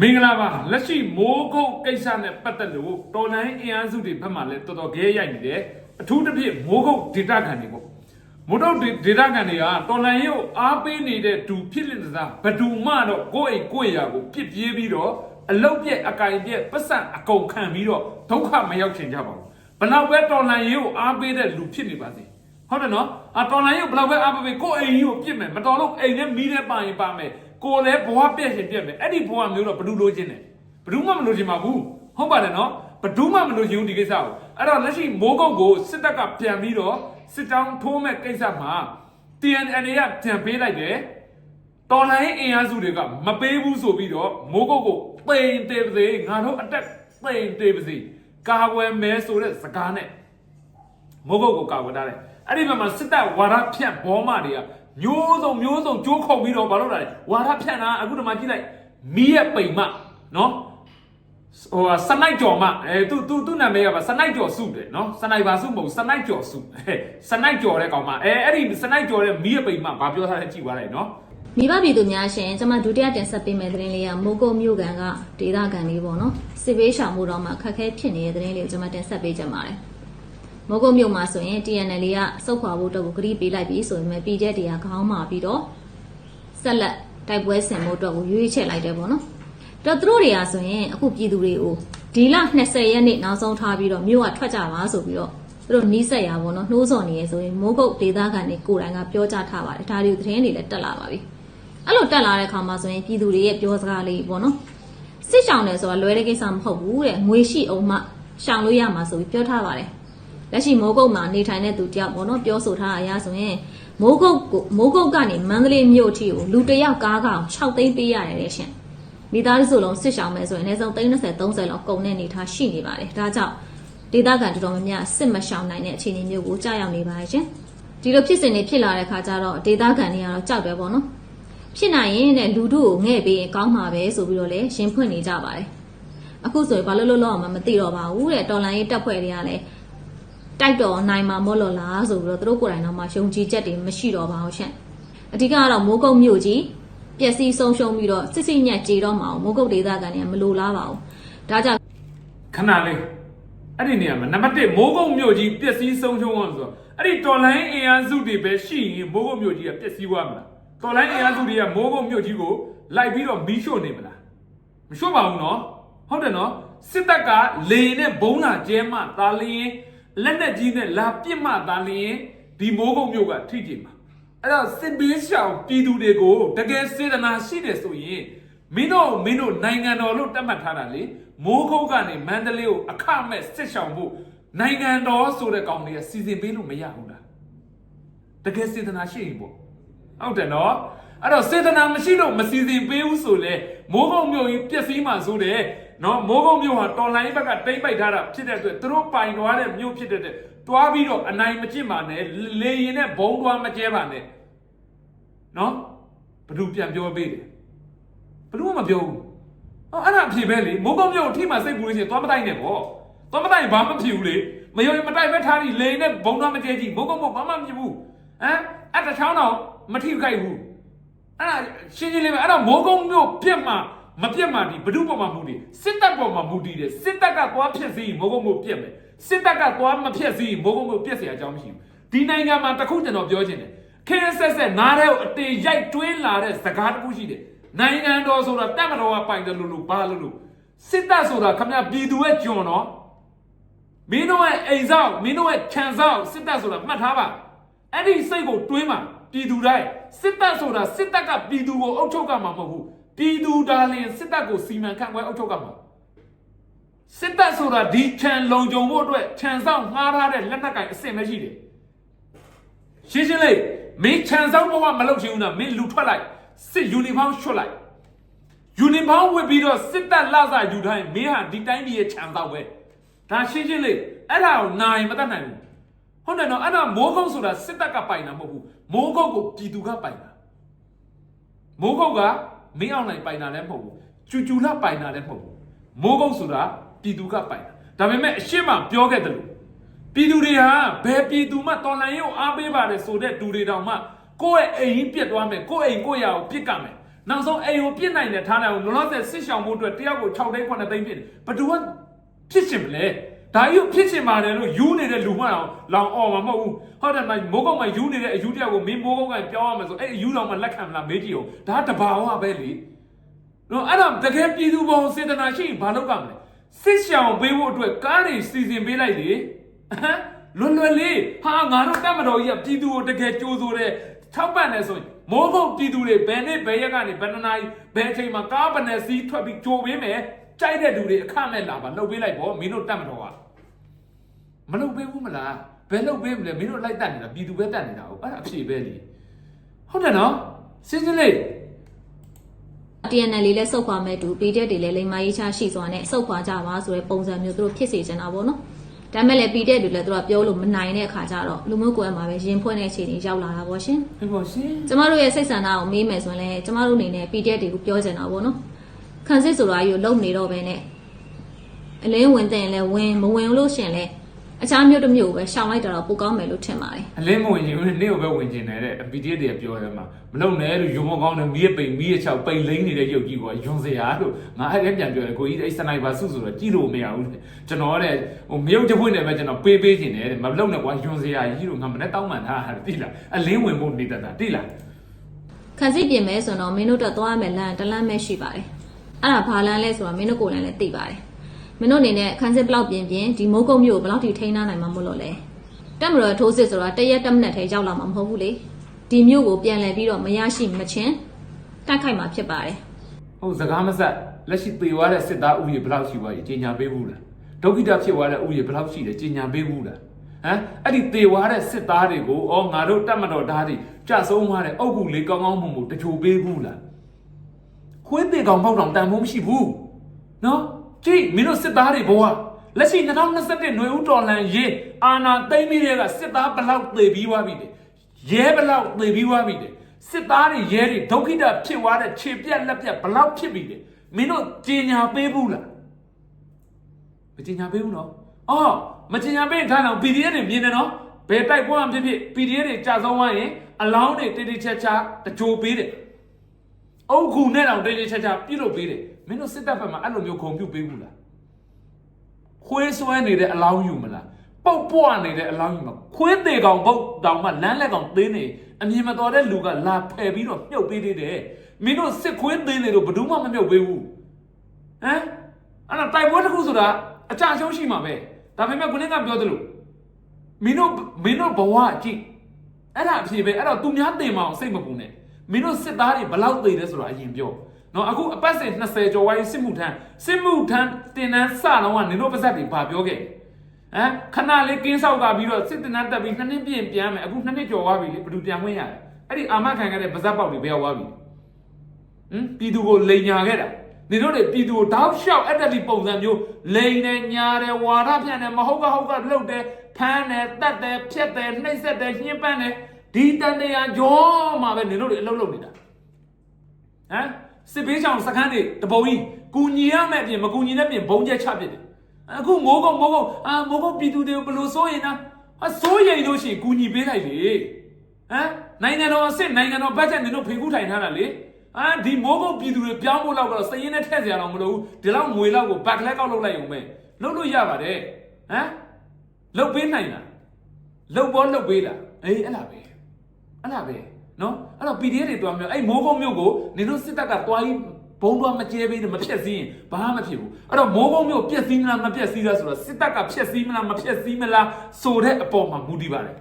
မင်္ဂလာပါလက်ရှိမိုးကုတ်ကိစ္စနဲ့ပတ်သက်လို့တော်လိုင်းအင်အားစုတွေဘက်မှလည်းတော်တော်ခဲရိုက်နေတယ်အထူးသဖြင့်မိုးကုတ်ဒေတာခံတွေပေါ့မိုးကုတ်ဒေတာခံတွေကတော်လိုင်းရုပ်အားပေးနေတဲ့သူဖြစ်လင့်စားဘဒူမှတော့ကိုယ့်အိမ်ကိုယ့်ရာကိုပြစ်ပြေးပြီးတော့အလုတ်ပြက်အကင်ပြက်ပတ်စံအကုန်ခံပြီးတော့ဒုက္ခမရောက်ချင်ကြပါဘူးဘလောက်ပဲတော်လိုင်းရုပ်အားပေးတဲ့လူဖြစ်နေပါစေဟုတ်တယ်နော်အတော်လိုင်းရုပ်ဘလောက်ပဲအားပေးကိုယ့်အိမ်ကြီးကိုပြစ်မယ်မတော်လို့အိမ်နဲ့မီးနဲ့ပါရင်ပါမယ် ကိုယ်လည်းဘဝပြက်ရှင်ပြက်မယ်အဲ့ဒီဘဝမျိုးတော့ဘယ်သူလိုချင်တယ်ဘယ်သူမှမလိုချင်ပါဘူးဟုတ်ပါတယ်နော်ဘယ်သူမှမလိုချင်ဘူးဒီကိစ္စကိုအဲ့တော့လက်ရှိမိုးကုတ်ကိုစစ်တပ်ကပြန်ပြီးတော့စစ်တောင်းထိုးမဲ့ကိစ္စမှာ TNN ကပြန်ပေးလိုက်တယ်တော်လိုင်းအင်အားစုတွေကမပေးဘူးဆိုပြီးတော့မိုးကုတ်ကိုပိန်တေပါစေငါတို့အတက်ပိန်တေပါစေကာဝယ်မဲဆိုတဲ့စကားနဲ့မိုးကုတ်ကိုကာဝယ်ထားတယ်အဲ့ဒီဘက်မှာစစ်တပ်ဝါရဖြန့်ဘောမတွေက မျိုးစုံမျိုးစုံကြိုးခုံပြီးတော့မလုပ်တာလေဝါရဖြန့်တာအခုတမှကြည့်လိုက်မီးရဲ့ပိန်မနော်ဟိုစနိုက်ကြော်မအဲသူသူသူနာမည်ကပါစနိုက်ကြော်စုတယ်နော်စနိုက်ပါစုမဟုတ်စနိုက်ကြော်စုစနိုက်ကြော်တဲ့ကောင်မအဲအဲ့ဒီစနိုက်ကြော်တဲ့မီးရဲ့ပိန်မဘာပြောထားလဲကြည့်သွားလိုက်နော်မိဘပြည်သူများရှင်ကျွန်မဒုတိယတင်ဆက်ပေးမယ့်သတင်းလေးကမိုးကုတ်မြို့ကန်ကဒေသခံလေးပေါ့နော်စစ်ဘေးရှောင်မှုတော့မှခက်ခဲဖြစ်နေတဲ့သတင်းလေးကိုကျွန်မတင်ဆက်ပေးကြပါတယ် မိုးကုတ်မြို့မှာဆိုရင် TNL လေးကစုတ်ခွာဖို့တော့ကိုဂရီးပေးလိုက်ပြီဆိုပေမဲ့ပြည်ချက်တွေကခေါင်းမာပြီးတော့ဆက်လက်တိုက်ပွဲဆင်ဖို့အတွက်ကိုရွေးချယ်လိုက်တယ်ပေါ့နော်တော့သူတို့တွေကဆိုရင်အခုပြည်သူတွေကိုဒီလ20ရက်နေ့နောက်ဆုံးထားပြီးတော့မြို့ကထွက်ကြပါဆိုပြီးတော့သူတို့နီးစက်ရပါဘောနော်နှိုးစော်နေရဆိုရင်မိုးကုတ်ဒေသခံတွေကိုယ်တိုင်ကပြောကြားထားပါတယ်ဒါတွေကိုသတင်းတွေလည်းတက်လာပါပြီအဲ့လိုတက်လာတဲ့ခါမှာဆိုရင်ပြည်သူတွေရဲ့ပြောစကားလေးပေါ့နော်စစ်ရှောင်တယ်ဆိုတာလွယ်တဲ့ကိစ္စမဟုတ်ဘူးတဲ့ငွေရှိအောင်မှရှောင်လို့ရမှာဆိုပြီးပြောထားပါတယ် လက်ရှိမိုးကုတ်မှာနေထိုင်တဲ့သူတယောက်ပေါ့နော်ပြောဆိုထားတာအရဆိုရင်မိုးကုတ်ကိုမိုးကုတ်ကနေမန္တလေးမြို့အထိကိုလူတစ်ယောက်ကားကောင်6သိန်းပေးရတယ်တဲ့ရှင်မိသားစုလုံးစစ်ရှောင်မယ်ဆိုရင်အနည်းဆုံး30 30လောက်ကုန်တဲ့အနေထားရှိနေပါတယ်ဒါကြောင့်ဒေသခံတော်တော်များများစစ်မရှောင်နိုင်တဲ့အခြေအနေမျိုးကိုကြားရောက်နေပါတယ်ရှင်ဒီလိုဖြစ်စဉ်တွေဖြစ်လာတဲ့ခါကျတော့ဒေသခံတွေကတော့ကြောက်တယ်ပေါ့နော်ဖြစ်နိုင်ရင်တဲ့လူတို့ကိုငဲ့ပေးရင်ကောင်းမှာပဲဆိုပြီးတော့လည်းရှင်ဖွင့်နေကြပါတယ်အခုဆိုရင်ဘာလို့လို့လောက်အောင်မသိတော့ပါဘူးတဲ့တော်လိုင်းရေးတက်ဖွဲ့တွေကလည်း တိုက်တော်နိုင်မှာမော့လို့လားဆိုပြီးတော့သူတို့ကိုယ်တိုင်တော့မှရှုံကြည်ချက်တွေမရှိတော့ပါဘူးရှင့်အဓိကကတော့မိုးကုတ်မြို့ကြီးပျက်စီးဆုံးရှုံးပြီးတော့စစ်စစ်ညက်ကြေတော့မှာမိုးကုတ်ဒေသခံတွေကမလိုလားပါဘူးဒါကြောင့်ခဏလေးအဲ့ဒီနေရာမှာနံပါတ်1မိုးကုတ်မြို့ကြီးပျက်စီးဆုံးရှုံးအောင်ဆိုတော့အဲ့ဒီတော်လိုင်းအင်အားစုတွေပဲရှိရင်မိုးကုတ်မြို့ကြီးကပျက်စီးသွားမလားတော်လိုင်းအင်အားစုတွေကမိုးကုတ်မြို့ကြီးကိုလိုက်ပြီးတော့မီးရှို့နေမလားမရှို့ပါဘူးနော်ဟုတ်တယ်နော်စစ်တပ်ကလေနဲ့ဘုံလာကျဲမှသာလျင် လက်နက်ကြီးနဲ့လာပစ်မှသာလျင်ဒီမိုးကုတ်မြို့ကထိကြည့်မှာအဲ့တော့စစ်ဘေးရှောင်ပြည်သူတွေကိုတကယ်စေတနာရှိတယ်ဆိုရင်မင်းတို့မင်းတို့နိုင်ငံတော်လို့တတ်မှတ်ထားတာလေမိုးကုတ်ကနေမန္တလေးကိုအခမဲ့စစ်ဆောင်ဖို့နိုင်ငံတော်ဆိုတဲ့ကောင်တွေကစီစဉ်ပေးလို့မရဘူးလားတကယ်စေတနာရှိရင်ပေါ့ဟုတ်တယ်နော် အဲ့တော့စေတနာမရှိလို့မစီစဉ်ပေးဘူးဆိုလေမိုးကုတ်မြို့ကြီးပျက်စီးမှဆိုတယ်နော်မိုးကုတ်မြို့ဟာတော်လိုင်းဘက်ကတိမ့်ပိုက်ထားတာဖြစ်တဲ့အတွက်သူတို့ပိုင်သွားတဲ့မြို့ဖြစ်တဲ့အတွက်တွားပြီးတော့အနိုင်မကျင့်ပါနဲ့လေရင်နဲ့ဘုံတွားမကျဲပါနဲ့နော်ဘယ်သူပြန်ပြောပေးတယ်ဘယ်သူမှမပြောဘူးဟောအဲ့ဒါအဖြစ်ပဲလေမိုးကောင်းမြို့ကိုထိမှစိတ်ပူလို့ရှိရင်သွားမတိုက်နဲ့ပေါ့သွားမတိုက်ရင်ဘာမှမဖြစ်ဘူးလေမယုံရင်မတိုက်ပဲထားပြီးလေနဲ့ဘုံတော့မကျဲကြည့်မိုးကောင်းမြို့ဘာမှမဖြစ်ဘူးဟမ်အဲ့တချောင်းတော့မထိခိုက်ဘူး အဲ့ဒါရှင်းရှင်းလေးပဲအဲ့တော့မိုးကောင်းမြို့ပြက်မှမပြက်မှဒီဘ누구ပေါ်မှာမူတည်စစ်တပ်ပေါ်မှာမူတည်တယ်စစ်တပ်ကသွားဖြစ်စီမိုးကောင်းမြို့ပြက်မယ်စစ်တပ်ကသွားမဖြစ်စီမိုးကောင်းမြို့ပြက်เสียအကြောင်းမရှိဘူးဒီနိုင်ငံမှာတခုကျွန်တော်ပြောချင်တယ်ခင်းဆက်ဆက်နားတဲ့ကိုအတေရိုက်တွင်းလာတဲ့စကားတစ်ခုရှိတယ် နိုင်ငံတော်ဆိုတာတက်မတော်ကပိုင်တယ်လို့လို့ဘာလို့လို့စစ်တပ်ဆိုတာခမရပြည်သူရဲ့ကျွန်တော်မင်းတို့ရဲ့အိမ်ဆောင်မင်းတို့ရဲ့ခြံဆောင်စစ်တပ်ဆိုတာမှတ်ထားပါအဲ့ဒီစိတ်ကိုတွေးမှာ ပြည်သူတိုင်းစစ်တပ်ဆိုတာစစ်တပ်ကပြည်သူကိုအုပ်ချုပ်ကမှာမဟုတ်ဘူးပြည်သူဒါလင်စစ်တပ်ကိုစီမံခန့်ခွဲအုပ်ချုပ်ကမှာစစ်တပ်ဆိုတာဒီခြံလုံခြုံဖို့အတွက်ခြံဆောင်ငှားထားတဲ့လက်နက်ကင်အဆင့်ပဲရှိတယ်ရှင်းရှင်းလေးမင်းခြံဆောင်ဘဝမလုပ်ချင်ဘူးနော်မင်းလူထွက်လိုက်စစ်ယူနီဖောင်းချွတ်လိုက်ယူနီဖောင်းဝတ်ပြီးတော့စစ်တပ်လာစာယူတိုင်းမင်းဟာဒီတိုင်းပြည်ရဲ့ခြံဆောင်ပဲဒါရှင်းရှင်းလေးအဲ့ဒါကိုနိုင်မတတ်နိုင်ဘူး ဟုတ်တယ်နော်အဲ့ဒါမိုးကုတ်ဆိုတာစစ်တပ်ကပိုင်တာမဟုတ်ဘူးမိုးကုတ်ကိုပြည်သူကပိုင်တာမိုးကုတ်ကမင်းအောင်နိုင်ပိုင်တာလည်းမဟုတ်ဘူးကျူကျူလာပိုင်တာလည်းမဟုတ်ဘူးမိုးကုတ်ဆိုတာပြည်သူကပိုင်တာဒါပေမဲ့အရှိမပြောခဲ့တယ်လို့ပြည်သူတွေဟာဘယ်ပြည်သူမှတော်လှန်ရေးကိုအားပေးပါတယ်ဆိုတဲ့သူတွေတောင်မှကိုယ့်ရဲ့အိမ်ကြီးပြက်သွားမယ်ကိုယ့်အိမ်ကိုယ့်ရာကိုပြစ်ကမယ်နောက်ဆုံးအိမ်ကိုပြစ်နိုင်တဲ့ထားနိုင်ကိုလောလောဆယ်စစ်ရှောင်မှုအတွက်တယောက်ကို6သိန်း9သိန်းဖြစ်တယ်ဘယ်သူကဖြစ်ရှင်မလဲ ဒါကြီးကိုဖြစ်ရှင်ပါတယ်လို့ယူနေတဲ့လူမှတော့လောင်អော်မှာမဟုတ်ဘူးဟုတ်တယ်မမိုးကုတ်မှာယူနေတဲ့အယူတယောက်ကိုမင်းမိုးကုတ်ကပြောင်းရမယ်ဆိုအဲ့အယူတော်မှလက်ခံမလားမေးကြည့်အောင်ဒါတဘာဝပဲလေနော်အဲ့ဒါတကယ်ပြည်သူဘောင်စေတနာရှိရင်ဘာလုပ်ကြမလဲစစ်ရှောင်ပေးဖို့အတွက်ကားတွေစီစဉ်ပေးလိုက်လေဟမ်လွယ်လွယ်လေးဟာငါတို့တက်မတော်ကြီးကပြည်သူကိုတကယ်ကြိုးဆိုတဲ့ထောက်ပံ့တယ်ဆိုရင်မိုးကုတ်ပြည်သူတွေဘယ်နဲ့ဘယ်ရက်ကနေဘယ်နှစ်နာရီဘယ်အချိန်မှာကားဘယ်နဲ့စီးထွက်ပြီးကြိုပေးမယ်ကြိုက်တဲ့လူတွေအခမဲ့လာပါလှုပ်ပေးလိုက်ပေါ့မင်းတို့တက်မတော်က မလုပ်ပေးဘူးမလားဘယ်လုပ်ပေးမလဲမင်းတို့လိုက်တတ်နေတာပြည်သူပဲတတ်နေတာဟုတ်အဲ့ဒါအဖြေပဲလေဟုတ်တယ်နော်စင်းစင်းလေး TNL လေးလည်းစုပ်ခွာမဲ့တူ PDF တွေလည်းလိမ္မာရေးချရှိစွာနဲ့စုပ်ခွာကြပါဆိုတဲ့ပုံစံမျိုးသူတို့ဖြစ်စေချင်တာပေါ့နော်ဒါမဲ့လည်း PDF တွေလည်းသူတို့ကပြောလို့မနိုင်တဲ့အခါကျတော့လူမျိုးကွယ်မှာပဲရင်ဖွင့်တဲ့အခြေအနေရောက်လာတာပေါ့ရှင်ဟေးပေါ့ရှင်ကျမတို့ရဲ့စိတ်ဆန္ဒကိုမေးမယ်ဆိုရင်လည်းကျမတို့အနေနဲ့ PDF တွေကိုပြောချင်တာပေါ့နော်ခံစစ်ဆိုတာကြီးကိုလုံနေတော့ပဲနဲ့အလင်းဝင်တဲ့ရင်လည်းဝင်မဝင်လို့ရှရင်လည်း အခြားမျိုးတစ်မျိုးကိုပဲရှောင်လိုက်တာတော့ပိုကောင်းမယ်လို့ထင်ပါတယ်အလင်းမဝင်ရင်ဦးနေ့ကိုပဲဝင်ကျင်တယ်တဲ့ PDF တွေကပြောတယ်မှာမလုံနဲ့လို့ယုံမကောင်းတဲ့မီးရပိန်မီးရချောက်ပိန်လိမ့်နေတဲ့ရုပ်ကြီးကယွန်စရာလို့ငါအဲ့ဒါပြန်ပြောတယ်ကိုကြီးအဲ့စနိုက်ပါစုဆိုတော့ကြည့်လို့မရဘူးကျွန်တော်တဲ့ဟိုမရုပ်တပွင့်နဲ့ပဲကျွန်တော်ပေးပေးခြင်းတယ်တဲ့မလုံနဲ့ကွာယွန်စရာကြီးလို့ငါမနဲ့တောင်းမှန်ထားတာတိလားအလင်းဝင်ဖို့နေတတ်တာတိလားခံစစ်ပြင်မဲဆိုတော့မင်းတို့တော့သွားရမယ်လမ်းတစ်လမ်းပဲရှိပါတယ်အဲ့ဒါဘာလမ်းလဲဆိုတော့မင်းတို့ကိုယ်လည်းလည်းသိပါတယ် မင်းတို့အနေနဲ့ခံစစ်ဘလောက်ပြင်ပြင်ဒီမိုးကုတ်မျိုးကိုဘလောက်ထိထိန်းထားနိုင်မှာမလို့လဲတက်မတော်ထိုးစစ်ဆိုတော့တရက်တက်မနက်ထဲရောက်လာမှာမဟုတ်ဘူးလေဒီမျိုးကိုပြန်လည်ပြီးတော့မရရှိမချင်းတိုက်ခိုက်မှာဖြစ်ပါတယ်ဟုတ်စကားမဆက်လက်ရှိပေသွားတဲ့စစ်သားဥယျာဉ်ဘယ်လောက်ရှိသွားပြီကြီးညာပေးဘူးလားဒုက္ခိတဖြစ်သွားတဲ့ဥယျာဉ်ဘယ်လောက်ရှိလဲကြီးညာပေးဘူးလားဟမ်အဲ့ဒီပေသွားတဲ့စစ်သားတွေကိုဩငါတို့တတ်မတော်ဓာတ်တွေကြဆုံးသွားတဲ့အုတ်ကူလေးကောင်းကောင်းမွန်မွန်တချို့ပေးဘူးလားခွေးသေးကောင်ပေါက်တောင်တန်ဖို့မရှိဘူးနော် ကြည့်မင်းတို့စစ်သားတွေဘဝလက်ရှိ2021ຫນွေဦးတော်လန်ရေးအာနာသိမ့်ပြီးတဲ့ကစစ်သားဘယ်လောက်သေပြီးသွားပြီလဲရဲဘယ်လောက်သေပြီးသွားပြီလဲစစ်သားတွေရဲတွေဒုက္ခိတဖြစ်သွားတဲ့ခြေပြက်လက်ပြက်ဘယ်လောက်ဖြစ်ပြီလဲမင်းတို့ကြီးညာပေးဘူးလားမကြီးညာပေးဘူးနော်အော်မကြီးညာပေးရင်ထားတော့ PDF တွေမြင်တယ်နော်ဘယ်တိုက်ပွဲမှဖြစ်ဖြစ် PDF တွေကြာဆုံးသွားရင်အလောင်းတွေတိတိချက်ချာတကြိုပေးတယ် အုတ်ခုနဲ့တော့တေးသေးချာချာပြုတ်လုပ်ပေးတယ်မင်းတို့စစ်တပ်ဘက်မှာအဲ့လိုမျိုးခုံပြုတ်ပေးဘူးလားခွေးဆွဲနေတဲ့အလောင်းယူမလားပုတ်ပွားနေတဲ့အလောင်းယူမခွေးသေးကောင်ပုတ်တောင်မှလမ်းလက်ကောင်သေးနေအမြင်မတော်တဲ့လူကလာဖယ်ပြီးတော့မြုပ်ပေးသေးတယ်မင်းတို့စစ်ခွေးသေးနေလို့ဘယ်သူမှမမြုပ်ပေးဘူးဟမ်အဲ့ဒါတိုက်ပွဲတစ်ခုဆိုတာအကြရှုံးရှိမှာပဲဒါပေမဲ့ခုနကပြောသလိုမင်းတို့မင်းတို့ဘဝကြည့်အဲ့ဒါအဖြစ်ပဲအဲ့တော့သူများတင်မအောင်စိတ်မပူနဲ့ မင်းတို့စစ်သားတွေဘလောက်သေးလဲဆိုတာအရင်ပြောနော်အခုအပတ်စဉ်20ကျော်ဝိုင်းစစ်မှုထမ်းစစ်မှုထမ်းတင်တန်းစတော့ကနင်တို့ပါဇက်တွေဘာပြောခဲ့ဟမ်ခဏလေးကင်းဆောက်ကပြီးတော့စစ်တင်တန်းတက်ပြီးနှစ်နှစ်ပြည့်ပြန်မယ်အခုနှစ်နှစ်ကျော်သွားပြီလေဘယ်သူပြန်ဝင်ရတယ်အဲ့ဒီအာမခံခဲ့တဲ့ပါဇက်ပေါက်တွေဘယ်ရောက်သွားပြီဟမ်ပြည်သူကိုလိန်ညာခဲ့တာနင်တို့တွေပြည်သူကိုတောက်လျှောက်အတက်လီပုံစံမျိုးလိန်နေညာတယ်ဝါဒဖြန့်တယ်မဟုတ်ကဟုတ်ကလှုပ်တယ်ဖမ်းတယ်တတ်တယ်ဖြက်တယ်နှိပ်စက်တယ်ညှဉ်းပန်းတယ် ဒီတန်တရားကြောမှာပဲနင်တို့တွေအလုပ်လုပ်နေတာဟမ်စစ်ပေးချောင်စခန်းတွေတပုံကြီးကူညီရမဲ့ပြင်မကူညီတဲ့ပြင်ဘုံကျက်ချပစ်တယ်အခုမိုးကုံမိုးကုံအာမိုးကုံပြည်သူတွေကိုဘယ်လိုစိုးရင်နာဟာစိုးရိမ်လို့ရှိရင်ကူညီပေးလိုက်လေဟမ်နိုင်ငံတော်အစ်စ်နိုင်ငံတော်ဘတ်ဂျက်နင်တို့ဖေကူးထိုင်ထားတာလေအာဒီမိုးကုံပြည်သူတွေပြောင်းဖို့လောက်ကတော့စည်ရင်းနဲ့ထည့်စရာတော့မလိုဘူးဒီလောက်ငွေလောက်ကိုဘတ်ကလက်ကောက်လုပ်လိုက်ရုံပဲလုပ်လို့ရပါတယ်ဟမ်လုပ်ပေးနိုင်လားလုပ်ပေါ်လုပ်ပေးလားအေးအဲ့လားပဲ အဲ့လားပဲနော်အဲ့တော့ PDF တွေတွားမျိုးအဲ့မိုးကုံမျိုးကိုနင်တို့စစ်တပ်ကတွားကြီးဘုံတွားမကျဲပေးနဲ့မဖြက်စည်းရင်ဘာမှမဖြစ်ဘူးအဲ့တော့မိုးကုံမျိုးပြက်စည်းမလားမပြက်စည်းလားဆိုတော့စစ်တပ်ကဖြက်စည်းမလားမဖြက်စည်းမလားဆိုတဲ့အပေါ်မှာမူတည်ပါတယ်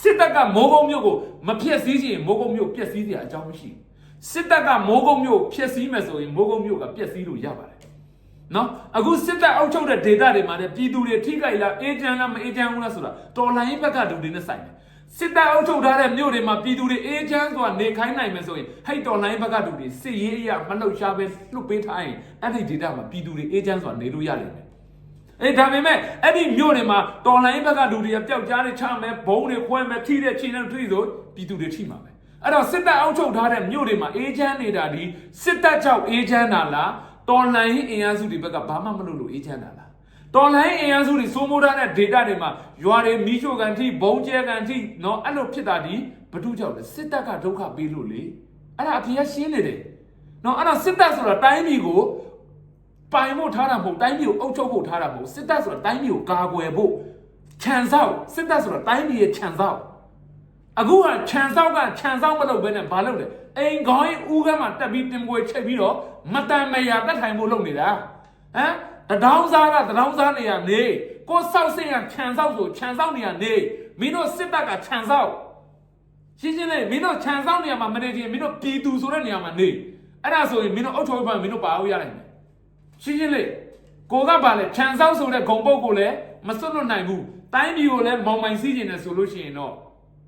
စစ်တပ်ကမိုးကုံမျိုးကိုမဖြက်စည်းချင်မိုးကုံမျိုးပြက်စည်းစရာအကြောင်းမရှိဘူးစစ်တပ်ကမိုးကုံမျိုးဖြက်စည်းမယ်ဆိုရင်မိုးကုံမျိုးကပြက်စည်းလို့ရပါတယ်နော်အခုစစ်တပ်အောက်ချုပ်တဲ့ဒေတာတွေမှာလည်းပြည်သူတွေထိခိုက်လားအေဂျင့်လားမအေဂျင့်ဘူးလားဆိုတာတော်လိုင်းဘက်ကလူတွေနဲ့ဆိုင်တယ် စစ်တပ်အုပ်ချုပ်ထားတဲ့မြို့တွေမှာပြည်သူတွေအေးချမ်းစွာနေခိုင်းနိုင်မယ်ဆိုရင်ဟိတ်တော်လိုင်းဘက်ကတူတွေစစ်ရေးအရာမလှုပ်ရှားပဲလွတ်ပေးထားရင်အဲ့ဒီဒေတာမှာပြည်သူတွေအေးချမ်းစွာနေလို့ရလိမ့်မယ်။အေးဒါပေမဲ့အဲ့ဒီမြို့တွေမှာတော်လိုင်းဘက်ကလူတွေကပျောက်ကြားတွေချမယ်ဘုံတွေခွဲမယ်ထိတဲ့ချင်းနဲ့ထိဆိုပြည်သူတွေထိမှာပဲ။အဲ့တော့စစ်တပ်အုပ်ချုပ်ထားတဲ့မြို့တွေမှာအေးချမ်းနေတာဒီစစ်တပ်ကြောင့်အေးချမ်းတာလားတော်လိုင်းအင်အားစုတွေဘက်ကဘာမှမလုပ်လို့အေးချမ်းတာလား တော်လိုင်းအင်အားစုတွေစိုးမိုးထားတဲ့ data တွေမှာရွာတွေမီးရှို့ကန်ထိဘုံကျဲကန်ထိเนาะအဲ့လိုဖြစ်တာဒီဘသူကြောင့်လဲစစ်တပ်ကဒုက္ခပေးလို့လေအဲ့ဒါအဖေကရှင်းနေတယ် နော်အဲ့တော့စစ်တပ်ဆိုတာတိုင်းပြည်ကိုပိုင်ဖို့ထားတာမဟုတ်တိုင်းပြည်ကိုအုပ်ချုပ်ဖို့ထားတာမဟုတ်စစ်တပ်ဆိုတာတိုင်းပြည်ကိုကာကွယ်ဖို့ခြံစောက်စစ်တပ်ဆိုတာတိုင်းပြည်ရဲ့ခြံစောက်အခုကခြံစောက်ကခြံစောက်မလုပ်ဘဲနဲ့ဘာလုပ်လဲအိမ်ခေါင်းကြီးဦးကမ်းမှာတက်ပြီးတင်ပွဲချိန်ပြီးတော့မတန်မယာတက်ထိုင်ဖို့လုပ်နေတာဟမ် တဒေါင်းစားကတဒေါင်းစားနေရနေကိုဆောက်စင်ကခြံစောက်ဆိုခြံစောက်နေရနေမင်းတို့စစ်တပ်ကခြံစောက် ရှင်းရှင်းလေးမင်းတို့ခြံစောင်းနေရာမှာမနေချင်မင်းတို့ပြည်သူဆိုတဲ့နေရာမှာနေအဲ့ဒါဆိုရင်မင်းတို့အုတ်ချုပ်ဘက်မင်းတို့ပါအောင်ရနိုင်တယ်ရှင်းရှင်းလေးကိုကပါလေခြံစောင်းဆိုတဲ့ဂုံပုတ်ကိုလည်းမစွတ်လွတ်နိုင်ဘူးတိုင်းပြည်ကိုလည်းမောင်မိုင်စီးကျင်တယ်ဆိုလို့ရှိရင်တော့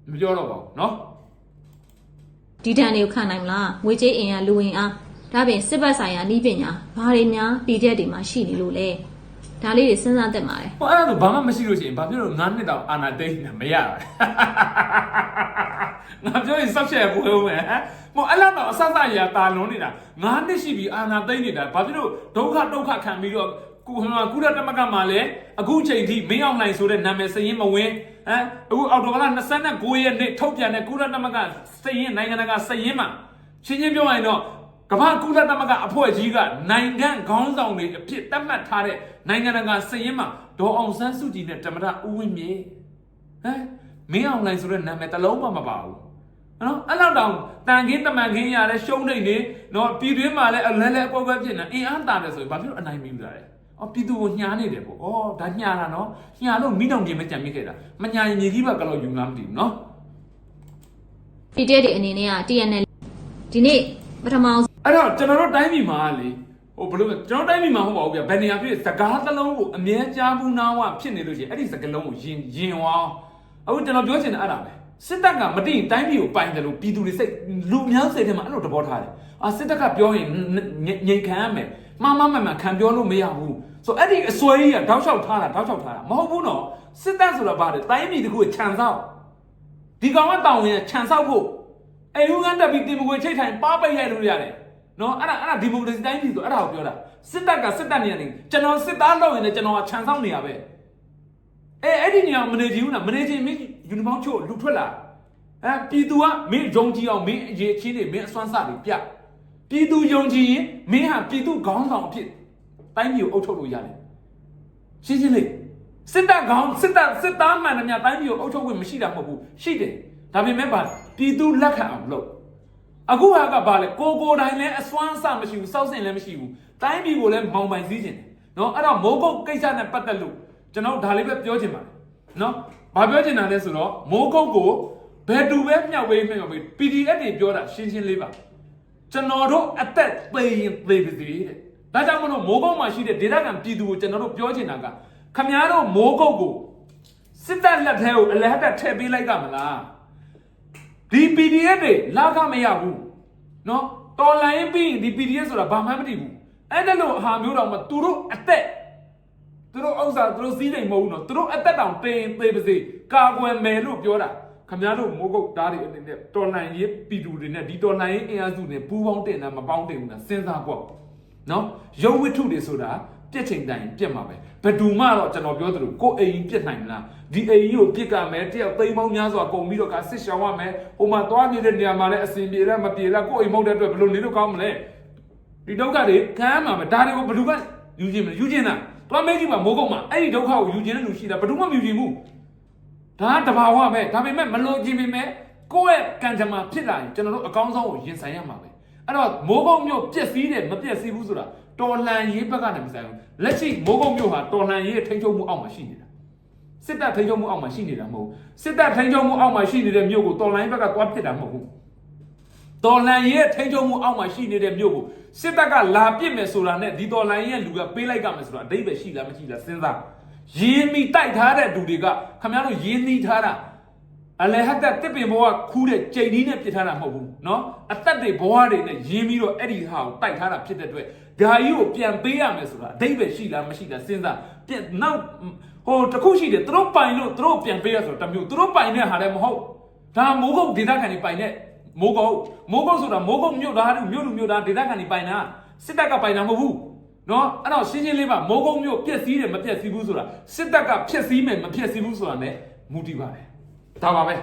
မပြောတော့ပါဘူးเนาะ ဒီတန်တွေကိုခံနိုင်မလားငွေကြေးအင်အားလူဝင်အား ဒါပြင်စစ်ဘက်ဆိုင်ရာနှီးပညာဘာတွေများ PDF တွေမှာရှိနေလို့လဲဒါလေးတွေစဉ်းစားသင့်ပါတယ်ဟိုအဲ့ဒါဆိုဘာမှမရှိလို့ရှိရင်ဘာဖြစ်လို့9နှစ်တောင်အာနာတိတ်နေမရတာငါပြောရင်စောက်ချက်ကိုဟုတ်မယ်ဟမ်မဟုတ်အဲ့လောက်တော့အဆဆရာတာလွန်နေတာ9နှစ်ရှိပြီအာနာတိတ်နေတာဘာဖြစ်လို့ဒုက္ခဒုက္ခခံပြီးတော့ကုဟိုကုရတမကမှာလည်းအခုချိန်ထိမင်းအောင်နိုင်ဆိုတဲ့နာမည်စရင်မဝင်ဟမ်အခုအော်တိုဘာလ29ရက်နေ့ထုတ်ပြန်တဲ့ကုရတမကစရင်နိုင်ငံတကာစရင်မှာချင်းချင်းပြောရရင်တော့ ကမ္ဘာကုလသမဂ္ဂအဖွဲ့ကြီးကနိုင်ငံခေါင်းဆောင်တွေအဖြစ်သတ်မှတ်ထားတဲ့နိုင်ငံတကာစရင်မှာဒေါ်အောင်ဆန်းစုကြည်နဲ့တမရဦးဝင်းမြေဟမ်မင်းအောင်နိုင်ဆိုတဲ့နာမည်တစ်လုံးမှမပါဘူးနော်အဲ့လောက်တောင်တန်ခင်းတမန်ခင်းရလဲရှုံးနေနေနော်ပြည်တွင်းမှာလည်းအလဲလဲအကွက်ကွက်ဖြစ်နေအင်အားတာတယ်ဆိုရင်ဘာဖြစ်လို့အနိုင်မီးလာလဲအော်ပြည်သူကိုညှာနေတယ်ပေါ့ဩဒါညှာတာနော်ညှာလို့မိတောင်ပြင်မကြံမိခဲ့တာမညှာရင်မြေကြီးဘက်ကလောက်ယူလားမသိဘူးနော် PDF တွေအနေနဲ့က TNL ဒီနေ့ပထမ အောင်အဲ့တော့ကျွန်တော်တို့တိုင်းပြည်မှာလေဟိုဘယ်လိုလဲကျွန်တော်တိုင်းပြည်မှာဟုတ်ပါဘူးဗျဘယ်နေရာဖြစ်စကားသလုံးကိုအမြဲကြားဘူးနားဝဖြစ်နေလို့ရှိရင်အဲ့ဒီစကားလုံးကိုယင်ယင်ဝါအခုကျွန်တော်ပြောချင်တာအဲ့ဒါပဲစစ်တပ်ကမတိရင်တိုင်းပြည်ကိုပိုင်တယ်လို့ပြည်သူတွေစိတ်လူအများစိတ်ထဲမှာအဲ့လိုသဘောထားတယ်အာစစ်တပ်ကပြောရင်ငြိမ်ခံရမယ်မှားမှားမှန်မှန်ခံပြောလို့မရဘူးဆိုအဲ့ဒီအစွဲကြီးကတောက်လျှောက်ထားတာတောက်လျှောက်ထားတာမဟုတ်ဘူးနော်စစ်တပ်ဆိုတာဘာလဲတိုင်းပြည်တစ်ခုကိုခြံစောက်ဒီကောင်ကတောင်းရင်ခြံစောက်ဖို့အဲယူကန်တက်ပြီးတင်မကွေချိတ်ထိုင်ပါပိတ်ရိုက်လို့ရတယ် နော်အဲ့ဒါအဲ့ဒါဒီမိုကရေစီတိုင်းပြည်ဆိုအဲ့ဒါကိုပြောတာစစ်တပ်ကစစ်တပ်နေရာနေကျွန်တော်စစ်သားလုပ်ရင်လည်းကျွန်တော်ကခြံစောက်နေရပဲအဲအဲ့ဒီနေရာမနေချင်ဘူးလားမနေချင်မင်းယူနီဖောင်းချို့လူထွက်လာအဲပြည်သူကမင်းယုံကြည်အောင်မင်းအရေးချင်းတွေမင်းအစွမ်းစတွေပြပြည်သူယုံကြည်ရင်မင်းဟာပြည်သူခေါင်းဆောင်အဖြစ်တိုင်းပြည်ကိုအုပ်ချုပ်လို့ရတယ်ရှင်းရှင်းလေးစစ်တပ်ခေါင်းစစ်တပ်စစ်သားမှန်တယ်များတိုင်းပြည်ကိုအုပ်ချုပ်ခွင့်မရှိတာမဟုတ်ဘူးရှိတယ်ဒါပေမဲ့ပါပြည်သူလက်ခံအောင်လုပ် အခုဟာကဘာလဲကိုကိုတိုင်းလည်းအစွမ်းစမရှိဘူးစောက်စင်လည်းမရှိဘူးတိုင်းပြည်ကိုလည်းမောင်ပိုင်စည်းခြင်းတယ်နော်အဲ့တော့မိုးကုတ်ကိစ္စနဲ့ပတ်သက်လို့ကျွန်တော်ဒါလေးပဲပြောချင်ပါတယ်နော်ဘာပြောချင်တာလဲဆိုတော့မိုးကုတ်ကိုဘယ်သူပဲမျှဝေးမျှဝေး PDF တွေပြောတာရှင်းရှင်းလေးပါကျွန်တော်တို့အသက်သေရင်သေပါစေတဲ့ဒါကြောင့်မလို့မိုးကုတ်မှာရှိတဲ့ဒေသခံပြည်သူကိုကျွန်တော်တို့ပြောချင်တာကခမည်းတော်မိုးကုတ်ကိုစစ်တပ်လက်ထဲကိုအလဟတ်ထည့်ပေးလိုက်ကမလား ဒီ PDF တွေလာကမရဘူးเนาะတော်လိုင်းပြီးရင်ဒီ PDF ဆိုတာဘာမှမသိဘူးအဲ့ဒါလို့အဟာမျိုးတော့မသူတို့အသက်သူတို့ဥစ္စာသူတို့စီးနေမဟုတ်ဘူးเนาะသူတို့အသက်တောင်တင်သေးပါစေကာကွယ်မယ်လို့ပြောတာခမရတို့မိုးကုတ်သားတွေအနေနဲ့တော်လိုင်းရေးပြည်သူတွေနဲ့ဒီတော်လိုင်းရေးအင်အားစုတွေပူးပေါင်းတင်တာမပေါင်းတင်ဘူးလားစဉ်းစားကွာเนาะရုပ်ဝတ္ထုတွေဆိုတာ ပြက်ချိန်တိုင်းပြက်မှာပဲဘယ်သူမှတော့ကျွန်တော်ပြောသလိုကိုယ်အိမ်ပြက်နိုင်မလားဒီအိမ်ကြီးကိုပြစ်ကမယ်တယောက်သိမ်းပေါင်းများစွာကုန်ပြီးတော့ကစစ်ရှောင်ရမယ်ဟိုမှာသွားနေတဲ့နေရာမှာလည်းအစဉ်ပြေရမပြေရကိုယ်အိမ်မဟုတ်တဲ့အတွက်ဘယ်လိုနေလို့ကောင်းမလဲဒီဒုက္ခတွေခံရမှာပဲဒါတွေကိုဘယ်သူကယူခြင်းမလဲယူခြင်းလားသွားမဲကြီးမှာမိုးကုတ်မှာအဲ့ဒီဒုက္ခကိုယူခြင်းတဲ့လူရှိတာဘယ်သူမှမယူခြင်းဘူးဒါကတဘာဝပဲဒါပေမဲ့မလို့ခြင်းပေမဲ့ကိုယ့်ရဲ့ကံကြမ္မာဖြစ်လာရင်ကျွန်တော်တို့အကောင်းဆုံးကိုရင်ဆိုင်ရမှာပဲ အဲ့တော့မိုးကုတ်မြို့ပြက်စီးတယ်မပြက်စီးဘူးဆိုတာတော်လှန်ရေးဘက်ကနေမဆိုင်ဘူးလက်ရှိမိုးကုတ်မြို့ဟာတော်လှန်ရေးထိန်းချုပ်မှုအောက်မှာရှိနေတာစစ်တပ်ထိန်းချုပ်မှုအောက်မှာရှိနေတာမဟုတ်ဘူးစစ်တပ်ထိန်းချုပ်မှုအောက်မှာရှိနေတဲ့မြို့ကိုတော်လိုင်းဘက်ကသွားပစ်တာမဟုတ်ဘူးတော်လိုင်းရဲ့ထိန်းချုပ်မှုအောက်မှာရှိနေတဲ့မြို့ကိုစစ်တပ်ကလာပစ်မယ်ဆိုတာနဲ့ဒီတော်လိုင်းရဲ့လူကပေးလိုက်ကမယ်ဆိုတာအတိတ်ပဲရှိလားမရှိလားစဉ်းစားရင်းမိတိုက်ထားတဲ့လူတွေကခင်ဗျားတို့ရင်းနှီးထားတာ အလဟတ်တက်တစ်ပင်ဘဝခူးတဲ့ကြိမ်ကြီးနဲ့ပစ်ထားတာမဟုတ်ဘူးเนาะအသက်တွေဘဝတွေနဲ့ရင်းပြီးတော့အဲ့ဒီဟာကိုတိုက်ထားတာဖြစ်တဲ့အတွက်ဓာကြီးကိုပြန်ပေးရမယ်ဆိုတာအတိတ်ပဲရှိလားမရှိလားစဉ်းစားပြန်နောက် ဟိုတခုရှိတယ်သူတို့ပိုင်လို့သူတို့ပြန်ပေးရဆိုတော့တမျိုးသူတို့ပိုင်တဲ့ဟာလည်းမဟုတ်ဒါမိုးကုတ်ဒေသခံတွေပိုင်တဲ့မိုးကုတ်မိုးကုတ်ဆိုတာမိုးကုတ်မြို့သားတွေမြို့လူမြို့သားဒေသခံတွေပိုင်တာစစ်တပ်ကပိုင်တာမဟုတ်ဘူးနော်အဲ့တော့ရှင်းရှင်းလေးပါမိုးကုတ်မြို့ပြက်စီးတယ်မပြက်စီးဘူးဆိုတာစစ်တပ်ကဖျက်ဆီးမယ်မဖျက်ဆီးဘူးဆိုတာ ਨੇ မူတည်ပါတယ် ဒါပါပဲ